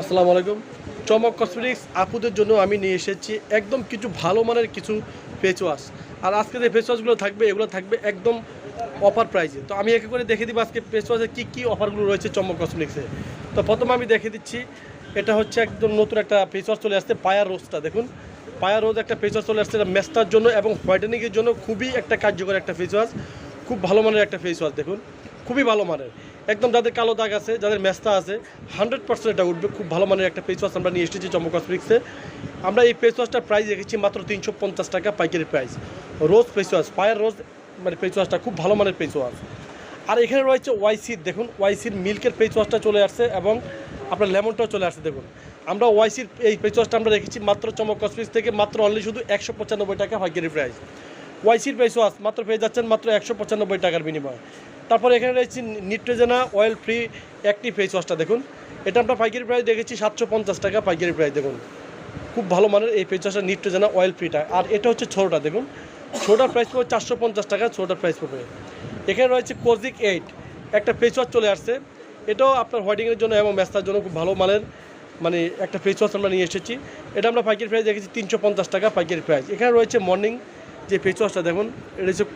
আসসালামু আলাইকুম। চমক কসমেটিক্স আপুদের জন্য আমি নিয়ে এসেছি একদম কিছু ভালো মানের কিছু ফেস ওয়াশ আর আজকে যে ফেস ওয়াশগুলো থাকবে, এগুলো থাকবে একদম অফার প্রাইসে তো আমি একে করে দেখে দিব আজকে ফেস ওয়াশে কী কী অফারগুলো রয়েছে চমক কসমেটিক্সে তো প্রথমে আমি দেখে দিচ্ছি, এটা হচ্ছে একদম নতুন একটা ফেস ওয়াশ চলে আসছে পায়ার রোজটা দেখুন। পায়ার রোজ একটা ফেস ওয়াশ চলে আসছে, এটা মেস্টার জন্য এবং হোয়াইটেনিংয়ের জন্য খুবই একটা কার্যকর একটা ফেস ওয়াশ খুব ভালো মানের একটা ফেস ওয়াশ দেখুন। খুবই ভালো মানের। একদম যাদের কালো দাগ আছে, যাদের মেস্তা আছে হান্ড্রেড পার্সেন্ট এটা উঠবে। খুব ভালো মানের একটা ফেস ওয়াশ আমরা নিয়ে এসেছি চমক কসমেটিক্সে আমরা এই ফেস ওয়াশটার প্রাইস রেখেছি মাত্র তিনশো পঞ্চাশ টাকা পাইকারি price rose face wash fire rose মানে ফেস ওয়াশটা খুব ভালো মানের ফেস ওয়াশ আর এখানে রয়েছে ওয়াইসির দেখুন ওয়াইসির মিল্কের ফেস ওয়াশটা চলে আসছে এবং আপনার লেমনটাও চলে আসছে, দেখুন। আমরা ওয়াইসির এই ফেস ওয়াশটা আমরা রেখেছি মাত্র চমক কসমেটিক্স থেকে মাত্র অনলি শুধু একশো পঁচানব্বই টাকা পাইকারি প্রাইস ওয়াইসির ফেস ওয়াশ মাত্র পেয়ে যাচ্ছেন মাত্র একশো পঁচানব্বই টাকার বিনিময়ে। তারপর এখানে রয়েছে Neutrogena oil free active face ওয়াশটা দেখুন। এটা আমরা পাইকারি প্রাইস দেখেছি সাতশো পঞ্চাশ টাকা পাইকারি প্রাইস দেখুন। খুব ভালো মানের এই ফেস ওয়াশটা নিট্রোজেনা অয়েল ফ্রিটা আর এটা হচ্ছে ছোটোটা, দেখুন। ছোটার প্রাইস পড়বে চারশো পঞ্চাশ টাকা ছোটার প্রাইস পড়বে। এখানে রয়েছে কোজিক এইট একটা ফেস ওয়াশ চলে আসছে। এটাও আপনার হোয়াইটিংয়ের জন্য এবং ম্যাস্তার জন্য খুব ভালো মানের মানে একটা ফেস ওয়াশ আমরা নিয়ে এসেছি। এটা আমরা পাইকারি প্রাইস দেখেছি তিনশো পঞ্চাশ টাকা পাইকারি প্রাইস এখানে রয়েছে মর্নিং যে ফেস ওয়াশটা দেখুন। এটা হচ্ছে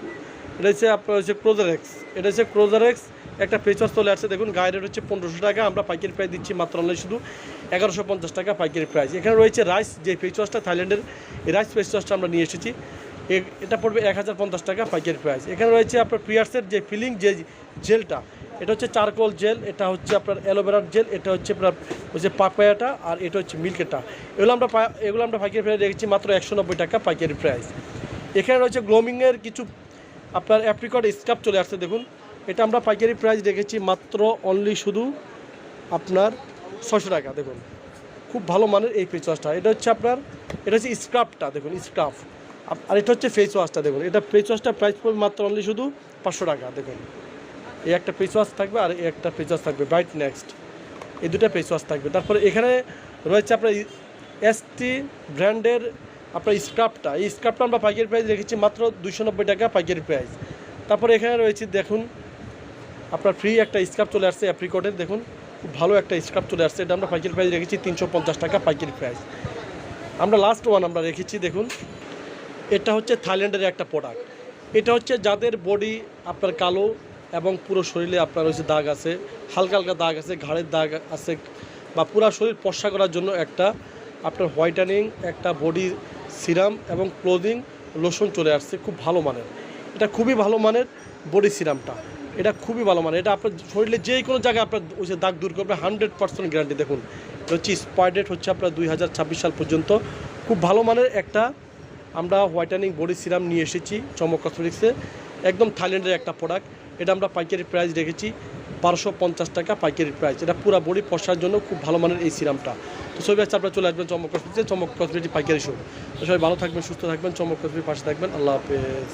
এটা হচ্ছে আপনার হচ্ছে ক্রোজারেক্স এটা হচ্ছে ক্রোজারেক্স একটা ফেসওয়াশ চলে আসছে। দেখুন গায়ের হচ্ছে পনেরোশো টাকা, আমরা পাইকারি প্রাইস দিচ্ছি মাত্র অনলাইন শুধু এগারোশো পঞ্চাশ টাকা পাইকারি প্রাইস এখানে রয়েছে রাইস যে ফেস ওয়াশটা থাইল্যান্ডের রাইস ফেস ওয়াশটা আমরা নিয়ে এসেছি। এটা পড়বে এক হাজার পঞ্চাশ টাকা পাইকারি প্রাইস এখানে রয়েছে আপনার প্রিয়ার্সের যে ফিলিং যে জেলটা এটা হচ্ছে চারকোল জেল এটা হচ্ছে আপনার অ্যালোভেরার জেল এটা হচ্ছে আপনার হচ্ছে পাপায়াটা আর এটা হচ্ছে মিল্কেটা এগুলো আমরা এগুলো আমরা পাইকারি প্রাইস রেখেছি মাত্র একশো নব্বই টাকা পাইকারি প্রাইস এখানে রয়েছে গ্লোমিংয়ের কিছু আপনার অ্যাপ্রিকট স্কাপ চলে আসছে, দেখুন। এটা আমরা পাইকারি প্রাইস রেখেছি মাত্র অনলি শুধু আপনার ছশো টাকা, দেখুন। খুব ভালো মানের এই ফেস ওয়াশটা এটা হচ্ছে আপনার, এটা হচ্ছে স্ক্রাফটা দেখুন স্ক্রাফ আর এটা হচ্ছে ফেস ওয়াশটা দেখুন। এটা ফেস ওয়াশটা প্রাইস পড়বে মাত্র অনলি শুধু পাঁচশো টাকা, দেখুন। এই একটা ফেস ওয়াশ থাকবে আর এই একটা ফেস ওয়াশ থাকবে। ব্রাইট নেক্সট এই দুটো ফেস ওয়াশ থাকবে। তারপরে এখানে রয়েছে আপনার এসটি ব্র্যান্ডের আপনার স্ক্রাফটা এই স্ক্রাফটা আমরা পাইকারি প্রাইস রেখেছি মাত্র দুশো নব্বই টাকা পাইকারি প্রাইস তারপরে এখানে রয়েছে, দেখুন, আপনার ফ্রি একটা স্ক্রাফ চলে আসছে অ্যাপ্রিকটের দেখুন, খুব ভালো একটা স্ক্রাফ চলে আসছে। এটা আমরা পাইকারি প্রাইস রেখেছি তিনশো পঞ্চাশ টাকা পাইকারি প্রাইস আমরা লাস্ট ওয়ান আমরা রেখেছি, দেখুন, এটা হচ্ছে থাইল্যান্ডের একটা প্রোডাক্ট এটা হচ্ছে যাদের বডি আপনার কালো এবং পুরো শরীরে আপনার হচ্ছে দাগ আছে, হালকা হালকা দাগ আছে, ঘাড়ের দাগ আছে, বা পুরো শরীর পশা করার জন্য একটা আপনার হোয়াইটানিং একটা বডি সিরাম এবং ক্লোদিং লোশন চলে আসছে, খুব ভালো মানের। এটা খুবই ভালো মানের বডি সিরামটা। এটা খুবই ভালো মানের। এটা আপনার শরীরে যে কোনো জায়গায় আপনার ওই যে দাগ দূর করবে, হান্ড্রেড পার্সেন্ট গ্যারান্টি দেখুন, এটা হচ্ছে স্পার ডেট হচ্ছে আপনার দুই হাজার ছাব্বিশ সাল পর্যন্ত। খুব ভালো মানের একটা আমরা হোয়াইটানিং বডি সিরাম নিয়ে এসেছি চমক কসমেটিক্সে একদম থাইল্যান্ডের একটা প্রোডাক্ট এটা আমরা পাইকারি প্রাইস রেখেছি। বারোশো পঞ্চাশ টাকা পাইকারি প্রাইস এটা পুরো বডি পশার জন্য খুব ভালো মানের এই সিরামটা। তো সবাই আছে আপনারা চলে আসবেন চমক কসমেটিক্সে। চমক কসমেটিক পাইকারি শো তো সবাই ভালো থাকবেন, সুস্থ থাকবেন, চমক কসমেটিক পাশে থাকবেন। আল্লাহ হাফেজ।